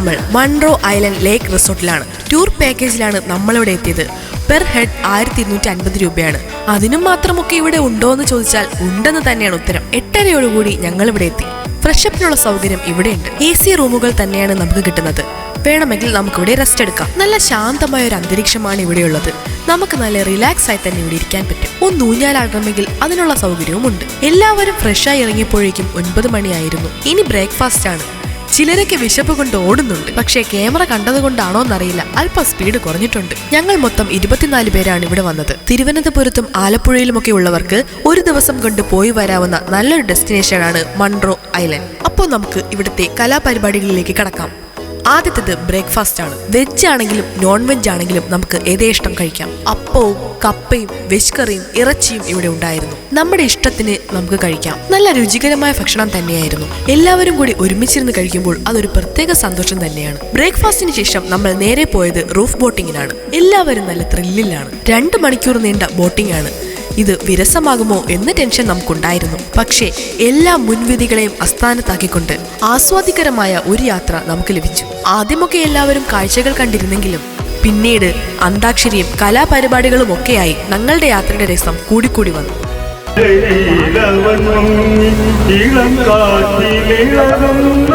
നമ്മൾ Munro island lake റിസോർട്ടിലാണ് tour പാക്കേജിലാണ് നമ്മളിവിടെ എത്തിയത്. പെർ ഹെഡ് ആയിരത്തി ഇരുന്നൂറ്റി അൻപത് രൂപയാണ്. അതിനും മാത്രമൊക്കെ ഇവിടെ ഉണ്ടോ എന്ന് ചോദിച്ചാൽ ഉണ്ടെന്ന് തന്നെയാണ് ഉത്തരം. എട്ടരയോടുകൂടി ഞങ്ങൾ ഇവിടെ എത്തി ഫ്രഷപ്പിനുള്ള സൗകര്യം ഇവിടെയുണ്ട്. എ സി റൂമുകൾ തന്നെയാണ് നമുക്ക് കിട്ടുന്നത്. വേണമെങ്കിൽ നമുക്കിവിടെ റെസ്റ്റ് എടുക്കാം. നല്ല ശാന്തമായ ഒരു അന്തരീക്ഷമാണ് ഇവിടെയുള്ളത്. നമുക്ക് നല്ല റിലാക്സ് ആയി തന്നെ ഇവിടെ ഇരിക്കാൻ പറ്റും. ഒന്ന് ഊഞ്ഞാലാകണമെങ്കിൽ അതിനുള്ള സൗകര്യവും ഉണ്ട് എല്ലാവരും ഫ്രഷായി ഇറങ്ങിയപ്പോഴേക്കും ഒൻപത് മണിയായിരുന്നു. ഇനി ബ്രേക്ക്ഫാസ്റ്റ് ആണ്. ചിലരൊക്കെ വിശപ്പ് കൊണ്ട് ഓടുന്നുണ്ട്. പക്ഷേ ക്യാമറ കണ്ടതുകൊണ്ടാണോ എന്നറിയില്ല അല്പം സ്പീഡ് കുറഞ്ഞിട്ടുണ്ട്. ഞങ്ങൾ മൊത്തം ഇരുപത്തിനാല് പേരാണ് ഇവിടെ വന്നത്. തിരുവനന്തപുരത്തും ആലപ്പുഴയിലുമൊക്കെ ഉള്ളവർക്ക് ഒരു ദിവസം കൊണ്ട് പോയി വരാവുന്ന നല്ലൊരു ഡെസ്റ്റിനേഷനാണ് മൺറോ ഐലൻഡ്. അപ്പോൾ നമുക്ക് ഇവിടുത്തെ കലാപരിപാടികളിലേക്ക് കടക്കാം. ആദ്യത്തേത് ബ്രേക്ക്ഫാസ്റ്റ് ആണ് വെജ് ആണെങ്കിലും നോൺ വെജ് ആണെങ്കിലും നമുക്ക് യഥേഷ്ടം കഴിക്കാം. അപ്പവും കപ്പയും വെജ് കറിയും ഇറച്ചിയും ഇവിടെ ഉണ്ടായിരുന്നു. നമ്മുടെ ഇഷ്ടത്തിന് നമുക്ക് കഴിക്കാം. നല്ല രുചികരമായ ഭക്ഷണം തന്നെയായിരുന്നു. എല്ലാവരും കൂടി ഒരുമിച്ചിരുന്ന് കഴിക്കുമ്പോൾ അതൊരു പ്രത്യേക സന്തോഷം തന്നെയാണ്. ബ്രേക്ക്ഫാസ്റ്റിന് ശേഷം നമ്മൾ നേരെ പോയത് റൂഫ് ബോട്ടിങ്ങിനാണ്. എല്ലാവരും നല്ല ത്രില്ലിലാണ് രണ്ട് മണിക്കൂർ നീണ്ട ബോട്ടിംഗ് ആണ് ഇത് വിരസമാകുമോ എന്ന ടെൻഷൻ നമുക്കുണ്ടായിരുന്നു. പക്ഷേ എല്ലാ മുൻവിധികളെയും അസ്ഥാനത്താക്കിക്കൊണ്ട് ആസ്വാദികരമായ ഒരു യാത്ര നമുക്ക് ലഭിച്ചു. ആദ്യമൊക്കെ എല്ലാവരും കാഴ്ചകൾ കണ്ടിരുന്നെങ്കിലും പിന്നീട് അന്താക്ഷരിയും കലാപരിപാടികളും ഒക്കെയായി ഞങ്ങളുടെ യാത്രയുടെ രസം കൂടിക്കൂടി വന്നു. ഇളം കാറ്റിലിളകുന്ന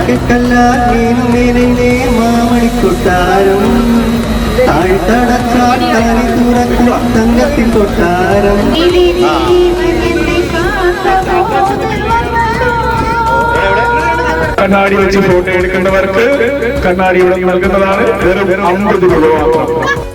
മാണിക്കല്ലാനീനുമേനെ മാമണിക്കൊട്ടാരം. താഴ്ത്തടച്ചാട്ടാനി തുറക്കും തങ്കത്തിൻ കൊട്ടാരം കണ്ണാടി വെച്ച് ഫോട്ടോ എടുക്കേണ്ടവർക്ക് കണ്ണാടി ഇവിടെ നൽകുന്നതാണ്. വെറും അമ്പത് രൂപ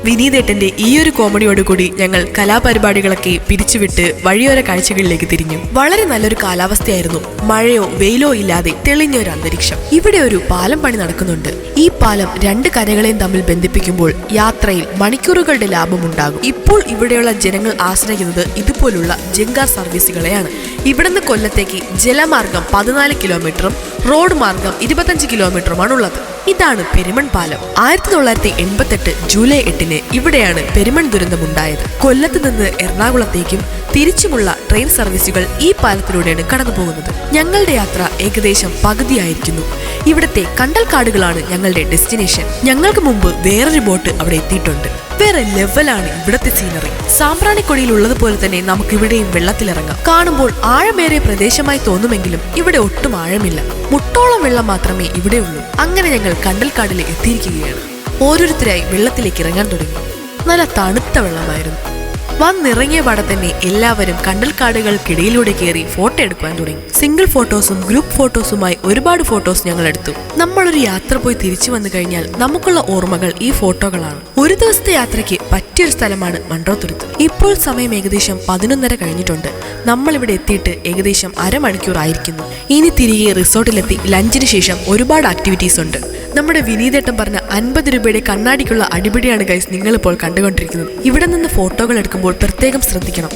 വിനീതേട്ടന്റെ ഈ ഒരു കോമഡിയോടുകൂടി ഞങ്ങൾ കലാപരിപാടികളൊക്കെ പിരിച്ചുവിട്ട് വഴിയോര കാഴ്ചകളിലേക്ക് തിരിഞ്ഞു. വളരെ നല്ലൊരു കാലാവസ്ഥയായിരുന്നു. മഴയോ വെയിലോ ഇല്ലാതെ തെളിഞ്ഞ ഒരു അന്തരീക്ഷം. ഇവിടെ ഒരു പാലം പണി നടക്കുന്നുണ്ട്. ഈ പാലം രണ്ട് കരകളെയും തമ്മിൽ ബന്ധിപ്പിക്കുമ്പോൾ യാത്രയിൽ മണിക്കൂറുകളുടെ ലാഭമുണ്ടാകും. ഇപ്പോൾ ഇവിടെയുള്ള ജനങ്ങൾ ആശ്രയിക്കുന്നത് ഇതുപോലുള്ള ജങ്കാർ സർവീസുകളെയാണ്. ഇവിടുന്ന് കൊല്ലത്തേക്ക് ജലമാർഗം പതിനാല് കിലോമീറ്ററും റോഡ് മാർഗം ഇരുപത്തഞ്ച് കിലോമീറ്ററുമാണ് ഉള്ളത്. ഇതാണ് പെരുമൺ പാലം. ആയിരത്തി തൊള്ളായിരത്തി എൺപത്തെട്ട് ജൂലൈ എട്ടിന് ഇവിടെയാണ് പെരുമൺ ദുരന്തമുണ്ടായത്. കൊല്ലത്ത് നിന്ന് എറണാകുളത്തേക്കും തിരിച്ചുമുള്ള ട്രെയിൻ സർവീസുകൾ ഈ പാലത്തിലൂടെയാണ് കടന്നുപോകുന്നത്. ഞങ്ങളുടെ യാത്ര ഏകദേശം പകുതിയായിരിക്കുന്നു. ഇവിടുത്തെ കണ്ടൽക്കാടുകളാണ് ഞങ്ങളുടെ ഡെസ്റ്റിനേഷൻ. ഞങ്ങൾക്ക് മുമ്പ് വേറൊരു ബോട്ട് അവിടെ എത്തിയിട്ടുണ്ട്. വേറെ ലെവലാണ് ഇവിടത്തെ സീനറി സാമ്പ്രാണിക്കൊടിയിൽ ഉള്ളതുപോലെ തന്നെ നമുക്ക് ഇവിടെയും വെള്ളത്തിലിറങ്ങാം. കാണുമ്പോൾ ആഴമേറിയ പ്രദേശമായി തോന്നുമെങ്കിലും ഇവിടെ ഒട്ടും ആഴമില്ല. മുട്ടോളം വെള്ളം മാത്രമേ ഇവിടെയുള്ളൂ. അങ്ങനെ ഞങ്ങൾ കണ്ടൽക്കാടിൽ എത്തിയിരിക്കുകയാണ്. ഓരോരുത്തരായി വെള്ളത്തിലേക്ക് ഇറങ്ങാൻ തുടങ്ങി. നല്ല തണുത്ത വെള്ളമായിരുന്നു. വന്നിറങ്ങിയ പാടെ തന്നെ എല്ലാവരും കണ്ടൽക്കാടുകൾക്കിടയിലൂടെ കയറി ഫോട്ടോ എടുക്കാൻ തുടങ്ങി. സിംഗിൾ ഫോട്ടോസും ഗ്രൂപ്പ് ഫോട്ടോസുമായി ഒരുപാട് ഫോട്ടോസ് ഞങ്ങൾ എടുത്തു. നമ്മളൊരു യാത്ര പോയി തിരിച്ചു വന്നു കഴിഞ്ഞാൽ നമുക്കുള്ള ഓർമ്മകൾ ഈ ഫോട്ടോകളാണ്. ഒരു ദിവസത്തെ യാത്രയ്ക്ക് പറ്റിയൊരു സ്ഥലമാണ് മൺട്രോത്തുരുത്ത് ഇപ്പോൾ സമയം ഏകദേശം പതിനൊന്നര കഴിഞ്ഞിട്ടുണ്ട്. നമ്മൾ ഇവിടെ എത്തിയിട്ട് ഏകദേശം അരമണിക്കൂർ ആയിരിക്കുന്നു ഇനി തിരികെ റിസോർട്ടിലെത്തി ലഞ്ചിന് ശേഷം ഒരുപാട് ആക്ടിവിറ്റീസ് ഉണ്ട്. നമ്മുടെ വിനീതേട്ടൻ പറഞ്ഞ അൻപത് രൂപയുടെ കണ്ണാടിക്കുള്ള അടിപിടിയാണ് ഗൈസ് നിങ്ങളിപ്പോൾ കണ്ടുകൊണ്ടിരിക്കുന്നത്. ഇവിടെ നിന്ന് ഫോട്ടോകൾ എടുക്കുമ്പോൾ പ്രത്യേകം ശ്രദ്ധിക്കണം.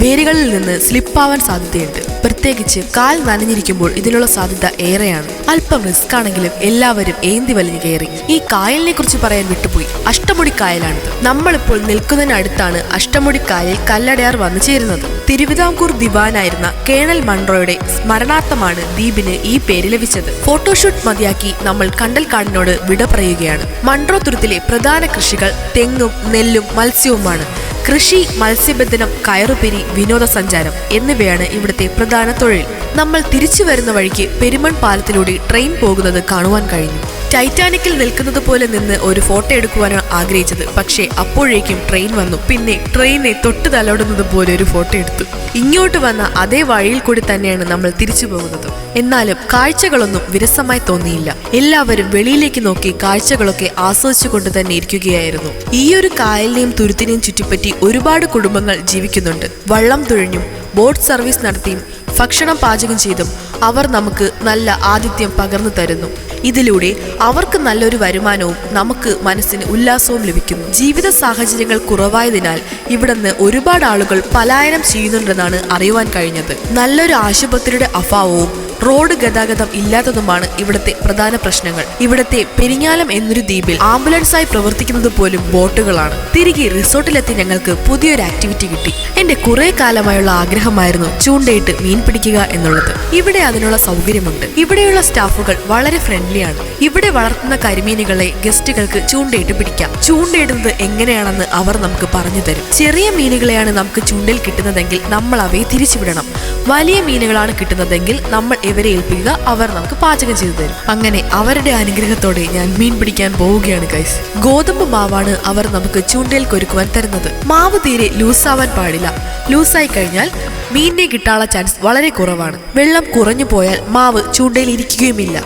വേരുകളിൽ നിന്ന് സ്ലിപ്പാവാൻ സാധ്യതയുണ്ട്. പ്രത്യേകിച്ച് കാൽ നനഞ്ഞിരിക്കുമ്പോൾ ഇതിനുള്ള സാധ്യത ഏറെയാണ്. അല്പം റിസ്ക് ആണെങ്കിലും എല്ലാവരും ഏന്തി വലിഞ്ഞു കയറി. ഈ കായലിനെ കുറിച്ച് പറയാൻ വിട്ടുപോയി. അഷ്ടമുടി കായലാണിത് നമ്മളിപ്പോൾ നിൽക്കുന്നതിനടുത്താണ് അഷ്ടമുടി കായലിൽ കല്ലടയാർ വന്നു ചേരുന്നത്. തിരുവിതാംകൂർ ദിവാനായിരുന്ന കേണൽ മൺറോയുടെ സ്മരണാർത്ഥമാണ് ദ്വീപിന് ഈ പേര് ലഭിച്ചത്. ഫോട്ടോഷൂട്ട് മതിയാക്കി നമ്മൾ കണ്ടൽക്കാടിനോട് വിട പറയുകയാണ്. മൺറോ തുരുത്തിലെ പ്രധാന കൃഷികൾ തെങ്ങും നെല്ലും മത്സ്യവുമാണ്. കൃഷി മത്സ്യബന്ധനം കയറുപിരി വിനോദസഞ്ചാരം എന്നിവയാണ് ഇവിടുത്തെ പ്രധാന തൊഴിൽ. നമ്മൾ തിരിച്ചു വരുന്ന വഴിക്ക് പെരുമൺ പാലത്തിലൂടെ ട്രെയിൻ പോകുന്നത് കാണുവാൻ കഴിഞ്ഞു. ടൈറ്റാനിക്കിൽ നിൽക്കുന്നത് പോലെ നിന്ന് ഒരു ഫോട്ടോ എടുക്കുവാനാണ് ആഗ്രഹിച്ചത്. പക്ഷേ അപ്പോഴേക്കും ട്രെയിൻ വന്നു. പിന്നെ ട്രെയിനെ തൊട്ട് തലോടുന്നത് പോലെ ഒരു ഫോട്ടോ എടുത്തു. ഇങ്ങോട്ട് വന്ന അതേ വഴിയിൽ കൂടി തന്നെയാണ് നമ്മൾ തിരിച്ചു പോകുന്നത്. എന്നാലും കാഴ്ചകളൊന്നും വിരസമായി തോന്നിയില്ല. എല്ലാവരും വെളിയിലേക്ക് നോക്കി കാഴ്ചകളൊക്കെ ആസ്വദിച്ചുകൊണ്ട് തന്നെ ഇരിക്കുകയായിരുന്നു. ഈ ഒരു കായലിനെയും തുരുത്തിനെയും ചുറ്റിപ്പറ്റി ഒരുപാട് കുടുംബങ്ങൾ ജീവിക്കുന്നുണ്ട്. വള്ളം തുഴഞ്ഞും ബോട്ട് സർവീസ് നടത്തിയും ഭക്ഷണം പാചകം ചെയ്തും അവർ നമുക്ക് നല്ല ആതിഥ്യം പകർന്നു തരുന്നു. ഇതിലൂടെ അവർക്ക് നല്ലൊരു വരുമാനവും നമുക്ക് മനസ്സിന് ഉല്ലാസവും ലഭിക്കുന്നു. ജീവിത സാഹചര്യങ്ങൾ കുറവായതിനാൽ ഇവിടുന്ന് ഒരുപാട് ആളുകൾ പലായനം ചെയ്യുന്നുണ്ടെന്നാണ് അറിയുവാൻ കഴിഞ്ഞത്. നല്ലൊരു ആശുപത്രിയുടെ അഭാവവും റോഡ് ഗതാഗതം ഇല്ലാത്തതുമാണ് ഇവിടുത്തെ പ്രധാന പ്രശ്നങ്ങൾ. ഇവിടുത്തെ പെരിഞ്ഞാലം എന്നൊരു ദ്വീപിൽ ആംബുലൻസായി പ്രവർത്തിക്കുന്നത് പോലും ബോട്ടുകളാണ്. തിരികെ റിസോർട്ടിലെത്തി ഞങ്ങൾക്ക് പുതിയൊരു ആക്ടിവിറ്റി കിട്ടി. എന്റെ കുറെ കാലമായുള്ള ആഗ്രഹമായിരുന്നു ചൂണ്ടയിട്ട് മീൻ പിടിക്കുക എന്നുള്ളത്. ഇവിടെ അതിനുള്ള സൗകര്യമുണ്ട്. ഇവിടെയുള്ള സ്റ്റാഫുകൾ വളരെ ഫ്രണ്ട്ലിയാണ്. ഇവിടെ വളർത്തുന്ന കരിമീനുകളെ ഗസ്റ്റുകൾക്ക് ചൂണ്ടയിട്ട് പിടിക്കാം. ചൂണ്ടയിടുന്നത് എങ്ങനെയാണെന്ന് അവർ നമുക്ക് പറഞ്ഞു തരും. ചെറിയ മീനുകളെയാണ് നമുക്ക് ചൂണ്ടയിൽ കിട്ടുന്നതെങ്കിൽ നമ്മൾ അവയെ തിരിച്ചുവിടണം. വലിയ മീനുകളാണ് കിട്ടുന്നതെങ്കിൽ നമ്മൾ ഇവരെ ഏൽപ്പിക്കുക അവർ നമുക്ക് പാചകം ചെയ്തു തരും. അങ്ങനെ അവരുടെ അനുഗ്രഹത്തോടെ ഞാൻ മീൻ പിടിക്കാൻ പോവുകയാണ് ഗൈസ് ഗോതമ്പ് മാവാണ് അവർ നമുക്ക് ചൂണ്ടയിൽ കൊരുക്കുവാൻ തരുന്നത്. മാവ് തീരെ ലൂസാവാൻ പാടില്ല. ലൂസായി കഴിഞ്ഞാൽ മീനിനെ കിട്ടാനുള്ള ചാൻസ് വളരെ കുറവാണ്. വെള്ളം കുറഞ്ഞു പോയാൽ മാവ് ചൂണ്ടയിൽ ഇരിക്കുകയുമില്ല.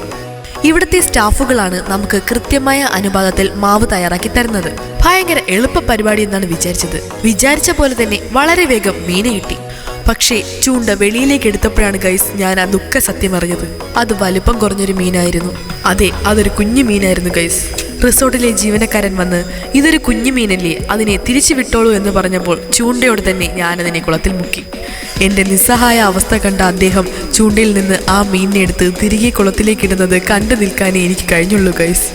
ഇവിടുത്തെ സ്റ്റാഫുകളാണ് നമുക്ക് കൃത്യമായ അനുപാതത്തിൽ മാവ് തയ്യാറാക്കി തരുന്നത്. ഭയങ്കര എളുപ്പ പരിപാടി എന്നാണ് വിചാരിച്ചത്. വിചാരിച്ച പോലെ തന്നെ വളരെ വേഗം മീന് കിട്ടി. പക്ഷേ ചൂണ്ട വെളിയിലേക്ക് എടുത്തപ്പോഴാണ് ഗൈസ് ഞാൻ ആ ദുഃഖ സത്യം അറിഞ്ഞത്. അത് വലുപ്പം കുറഞ്ഞൊരു മീനായിരുന്നു. അതെ അതൊരു കുഞ്ഞു മീനായിരുന്നു ഗൈസ് റിസോർട്ടിലെ ജീവനക്കാരൻ വന്ന് ഇതൊരു കുഞ്ഞു മീനല്ലേ അതിനെ തിരിച്ചു വിട്ടോളൂ എന്ന് പറഞ്ഞപ്പോൾ ചൂണ്ടയോട് തന്നെ ഞാനതിനെ കുളത്തിൽ മുക്കി. എന്റെ നിസ്സഹായ അവസ്ഥ കണ്ട അദ്ദേഹം ചൂണ്ടയിൽ നിന്ന് ആ മീനിനെ എടുത്ത് തിരികെ കുളത്തിലേക്ക് ഇടുന്നത് കണ്ടു നിൽക്കാനേ എനിക്ക് കഴിഞ്ഞുള്ളൂ ഗൈസ്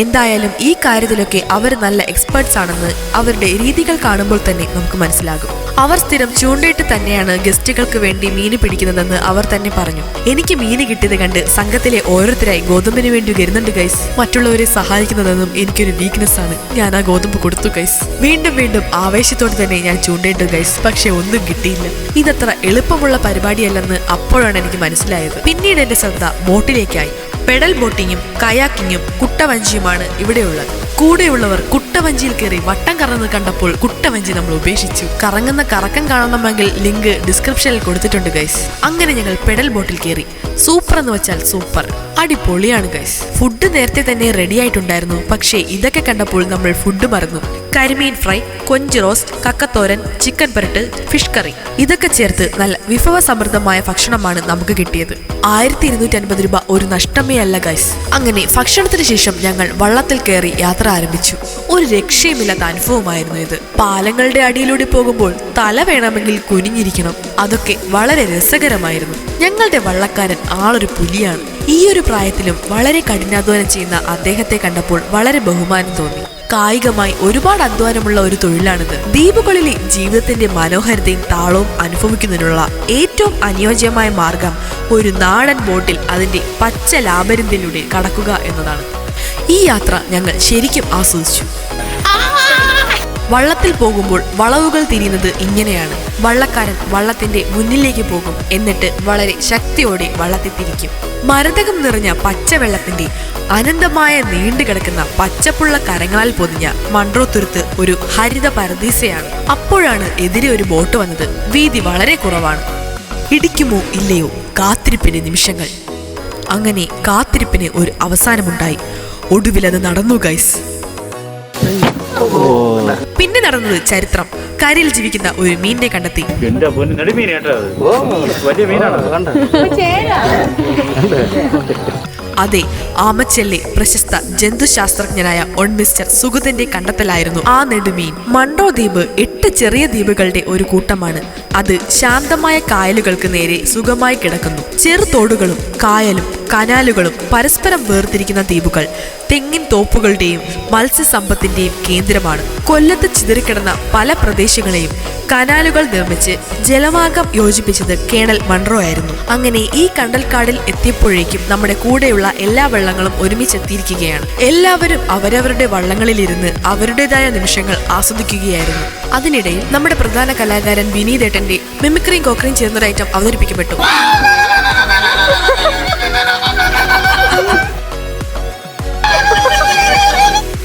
എന്തായാലും ഈ കാര്യത്തിലൊക്കെ അവർ നല്ല എക്സ്പേർട്സ് ആണെന്ന് അവരുടെ രീതികൾ കാണുമ്പോൾ തന്നെ നമുക്ക് മനസ്സിലാകും. അവർ സ്ഥിരം ചൂണ്ടയിട്ട് തന്നെയാണ് ഗസ്റ്റുകൾക്ക് വേണ്ടി മീന് പിടിക്കുന്നതെന്ന് അവർ തന്നെ പറഞ്ഞു. എനിക്ക് മീന് കിട്ടിയത് കണ്ട് സംഘത്തിലെ ഓരോരുത്തരായി ഗോതമ്പിന് വേണ്ടി വരുന്നുണ്ട് ഗൈസ് മറ്റുള്ളവരെ സഹായിക്കുന്നതെന്നും എനിക്കൊരു വീക്ക്നെസ് ആണ്. ഞാൻ ആ ഗോതമ്പ് കൊടുത്തു ഗൈസ് വീണ്ടും വീണ്ടും ആവേശത്തോടെ തന്നെ ഞാൻ ചൂണ്ടയിട്ടു ഗൈസ് പക്ഷെ ഒന്നും കിട്ടിയില്ല. ഇതത്ര എളുപ്പമുള്ള പരിപാടിയല്ലെന്ന് അപ്പോഴാണ് എനിക്ക് മനസ്സിലായത്. പിന്നീട് എന്റെ ശ്രദ്ധ ബോട്ടിലേക്കായി. പെഡൽ ബോട്ടിങ്ങും കയാക്കിങ്ങും കുട്ടവഞ്ചിയുമാണ് ഇവിടെയുള്ളത്. കൂടെയുള്ളവർ കുട്ടവഞ്ചിയിൽ കയറി വട്ടം കറങ്ങുന്നത് കണ്ടപ്പോൾ കുട്ടവഞ്ചി നമ്മൾ ഉപേക്ഷിച്ചു. കറങ്ങുന്ന കറക്കം കാണണമെങ്കിൽ ലിങ്ക് ഡിസ്ക്രിപ്ഷനിൽ കൊടുത്തിട്ടുണ്ട് ഗൈസ് അങ്ങനെ ഞങ്ങൾ പെഡൽ ബോട്ടിൽ കയറി. സൂപ്പർ എന്ന് വെച്ചാൽ സൂപ്പർ. അടിപൊളിയാണ് ഗൈസ് ഫുഡ് നേരത്തെ തന്നെ റെഡി ആയിട്ടുണ്ടായിരുന്നു. പക്ഷേ ഇതൊക്കെ കണ്ടപ്പോൾ നമ്മൾ ഫുഡ് മറന്നു. കരിമീൻ ഫ്രൈ കൊഞ്ച് റോസ്റ്റ് കക്കത്തോരൻ ചിക്കൻ പരട്ട് ഫിഷ് കറി ഇതൊക്കെ ചേർത്ത് നല്ല വിഭവസമൃദ്ധമായ ഭക്ഷണമാണ് നമുക്ക് കിട്ടിയത്. ആയിരത്തി ഇരുന്നൂറ്റി അൻപത് രൂപ ഒരു നഷ്ടമേ അല്ല ഗൈസ് അങ്ങനെ ഭക്ഷണത്തിന് ശേഷം ഞങ്ങൾ വള്ളത്തിൽ കയറി യാത്ര ആരംഭിച്ചു. ഒരു രക്ഷയുമില്ലാത്ത അനുഭവമായിരുന്നു ഇത്. പാലങ്ങളുടെ അടിയിലൂടെ പോകുമ്പോൾ തല വേണമെങ്കിൽ കുനിഞ്ഞിരിക്കണം. അതൊക്കെ വളരെ രസകരമായിരുന്നു. ഞങ്ങളുടെ വള്ളക്കാരൻ ആളൊരു പുലിയാണ്. ഈ ഒരു പ്രായത്തിലും വളരെ കഠിനാധ്വാനം ചെയ്യുന്ന അദ്ദേഹത്തെ കണ്ടപ്പോൾ വളരെ ബഹുമാനം തോന്നി. കായികമായി ഒരുപാട് അധ്വാനമുള്ള ഒരു തൊഴിലാണിത്. ദ്വീപുകളിലെ ജീവിതത്തിന്റെ മനോഹരതയും താളവും അനുഭവിക്കുന്നതിനുള്ള ഏറ്റവും അനുയോജ്യമായ മാർഗം ഒരു നാടൻ ബോട്ടിൽ അതിന്റെ പച്ച ലാബരിന്തിലൂടെ കടക്കുക എന്നതാണ്. ഈ യാത്ര ഞങ്ങൾ ശരിക്കും ആസ്വദിച്ചു. വള്ളത്തിൽ പോകുമ്പോൾ വളവുകൾ തിരിയുന്നത് ഇങ്ങനെയാണ്. വള്ളക്കാരൻ വള്ളത്തിന്റെ മുന്നിലേക്ക് പോകും. എന്നിട്ട് വളരെ ശക്തിയോടെ വള്ളത്തിൽ തിരിക്കും. മരതകം നിറഞ്ഞ പച്ചവെള്ളത്തിന്റെ അനന്തമായ നീണ്ടുകിടക്കുന്ന പച്ചപ്പുള്ള കരങ്ങളാൽ പൊതിഞ്ഞ മൺട്രോത്തുരുത്ത് ഒരു ഹരിത പരദീസയാണ്. അപ്പോഴാണ് എതിരെ ഒരു ബോട്ട് വന്നത്. വീതി വളരെ കുറവാണ്. ഇടിക്കുമോ ഇല്ലയോ കാത്തിരിപ്പിന്റെ നിമിഷങ്ങൾ. അങ്ങനെ കാത്തിരിപ്പിന് ഒരു അവസാനമുണ്ടായി. ഒടുവിലത് നടന്നു ഗൈസ്. നടന്നത് ചരിത്രം. കരയിൽ ജീവിക്കുന്ന ഒരു മീനിനെ കണ്ടെത്തി. എന്റെ വലിയ മീനാണ് അതെ. ആമച്ചെല്ലെ പ്രശസ്ത ജന്തുശാസ്ത്രജ്ഞനായ ഒൺ മിസ്റ്റർ സുഗതന്റെ കണ്ടെത്തലായിരുന്നു ആ നെടുമീൻ. മണ്ടോ ദ്വീപ് എട്ട് ചെറിയ ദ്വീപുകളുടെ ഒരു കൂട്ടമാണ്. അത് ശാന്തമായ കായലുകൾക്ക് നേരെ സുഖമായി കിടക്കുന്നു. ചെറുതോടുകളും കായലും കനാലുകളും പരസ്പരം വേർതിരിക്കുന്ന ദ്വീപുകൾ തെങ്ങിൻ തോപ്പുകളുടെയും മത്സ്യസമ്പത്തിന്റെയും കേന്ദ്രമാണ്. കൊല്ലത്ത് ചിതറിക്കിടന്ന പല പ്രദേശങ്ങളെയും കനാലുകൾ നിർമ്മിച്ച് ജലമാർഗം യോജിപ്പിച്ചത് കേണൽ മൺറോ ആയിരുന്നു. അങ്ങനെ ഈ കണ്ടൽക്കാടിൽ എത്തിയപ്പോഴേക്കും നമ്മുടെ കൂടെയുള്ള എല്ലാ വള്ളങ്ങളും ഒരുമിച്ചെത്തിയിരിക്കുകയാണ്. എല്ലാവരും അവരവരുടെ വള്ളങ്ങളിലിരുന്ന് അവരുടേതായ നിമിഷങ്ങൾ ആസ്വദിക്കുകയായിരുന്നു. അതിനിടയിൽ നമ്മുടെ പ്രധാന കലാകാരൻ വിനീതേട്ടന്റെ മിമിക്രിയും കോക്രിയും ചേർന്നൊരു ഐറ്റം അവതരിപ്പിക്കപ്പെട്ടു.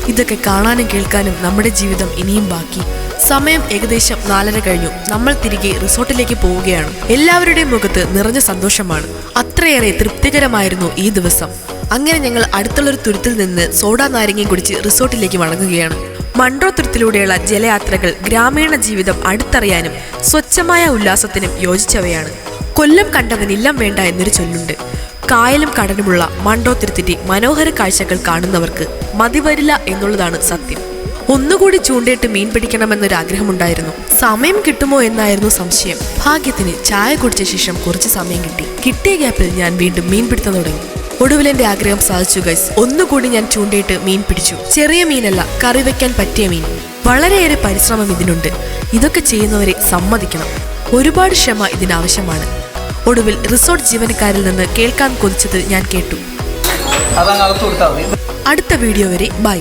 ഇതൊക്കെ കാണാനും കേൾക്കാനും നമ്മുടെ ജീവിതം ഇനിയും ബാക്കി. സമയം ഏകദേശം നാലര കഴിഞ്ഞു. നമ്മൾ തിരികെ റിസോർട്ടിലേക്ക് പോവുകയാണ്. എല്ലാവരുടെയും മുഖത്ത് നിറഞ്ഞ സന്തോഷമാണ്. അത്രയേറെ തൃപ്തികരമായിരുന്നു ഈ ദിവസം. അങ്ങനെ ഞങ്ങൾ അടുത്തുള്ളൊരു തുരുത്തിൽ നിന്ന് സോഡാ നാരങ്ങയും കുടിച്ച് റിസോർട്ടിലേക്ക് മടങ്ങുകയാണ്. മൺട്രോ തുരുത്തിലൂടെയുള്ള ജലയാത്രകൾ ഗ്രാമീണ ജീവിതം അടുത്തറിയാനും സ്വച്ഛമായ ഉല്ലാസത്തിനും യോജിച്ചവയാണ്. കൊല്ലം കണ്ടവനില്ലം വേണ്ട എന്നൊരു ചൊല്ലുണ്ട്. കായലും കടലുമുള്ള മണ്ടോത്തിരുത്തിന്റെ മനോഹര കാഴ്ചകൾ കാണുന്നവർക്ക് മതിവരില്ല എന്നുള്ളതാണ് സത്യം. ഒന്നുകൂടി ചൂണ്ടയിട്ട് മീൻ പിടിക്കണമെന്നൊരു ആഗ്രഹമുണ്ടായിരുന്നു സമയം കിട്ടുമോ എന്നായിരുന്നു സംശയം. ഭാഗ്യത്തിന് ചായ കുടിച്ച ശേഷം കുറച്ച് സമയം കിട്ടി. കിട്ടിയ ഗ്യാപ്പിൽ ഞാൻ വീണ്ടും മീൻ പിടുത്തം തുടങ്ങി. ഒടുവിൽ എന്റെ ആഗ്രഹം സാധിച്ചു ഗൈസ് ഒന്നുകൂടി ഞാൻ ചൂണ്ടയിട്ട് മീൻ പിടിച്ചു. ചെറിയ മീനല്ല കറി വെക്കാൻ പറ്റിയ മീൻ. വളരെയേറെ പരിശ്രമം ഇതിനുണ്ട്. ഇതൊക്കെ ചെയ്യുന്നവരെ സമ്മതിക്കണം. ഒരുപാട് ക്ഷമ ഇതിനാവശ്യമാണ്. ഒടുവിൽ റിസോർട്ട് ജീവനക്കാരിൽ നിന്ന് കേൾക്കാൻ കൊതിച്ചത് ഞാൻ കേട്ടു. അടുത്ത വീഡിയോ വരെ ബൈ.